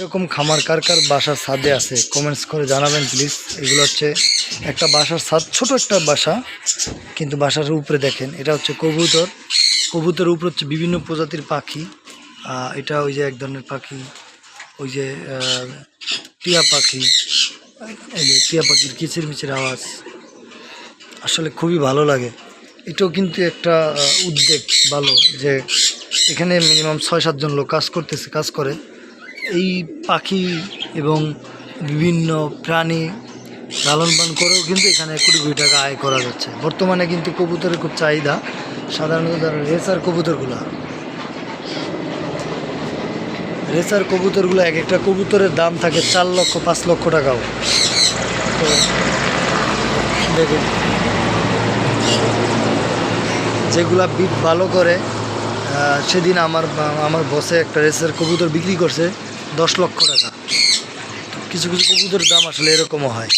এরকম খামার কার কার বাসার ছাদে আছে কমেন্টস করে জানাবেন প্লিজ এগুলো হচ্ছে একটা বাসার ছাদ, ছোট একটা বাসা, কিন্তু বাসার উপরে দেখেন, এটা হচ্ছে কবুতর। কবুতরের উপর হচ্ছে বিভিন্ন প্রজাতির পাখি। এটা ওই যে এক ধরনের পাখি, ওই যে টিয়া পাখি, এই যে টিয়া পাখির কিচির মিচির আওয়াজ। আসলে খুবই ভালো লাগে। এটাও কিন্তু একটা উদ্বেগ ভালো যে এখানে মিনিমাম ছয় সাতজন লোক কাজ করতেছে, কাজ করে। এই পাখি এবং বিভিন্ন প্রাণী লালন পালন করেও কিন্তু এখানে কোটি কোটি টাকা আয় করা যাচ্ছে। বর্তমানে কিন্তু কবুতরের খুব চাহিদা। সাধারণত যারা রেসার কবুতরগুলো। রেসার কবুতরগুলো এক একটা কবুতরের দাম থাকে চার লক্ষ, পাঁচ লক্ষ টাকাও। তো দেখুন। যেগুলা বিট ভালো করে সেদিন আমার আমার বসে একটা রেসের কবুতর বিক্রি করছে, দশ লক্ষ টাকা। কিছু কিছু কবুতরের দাম আসলে এরকমও হয়।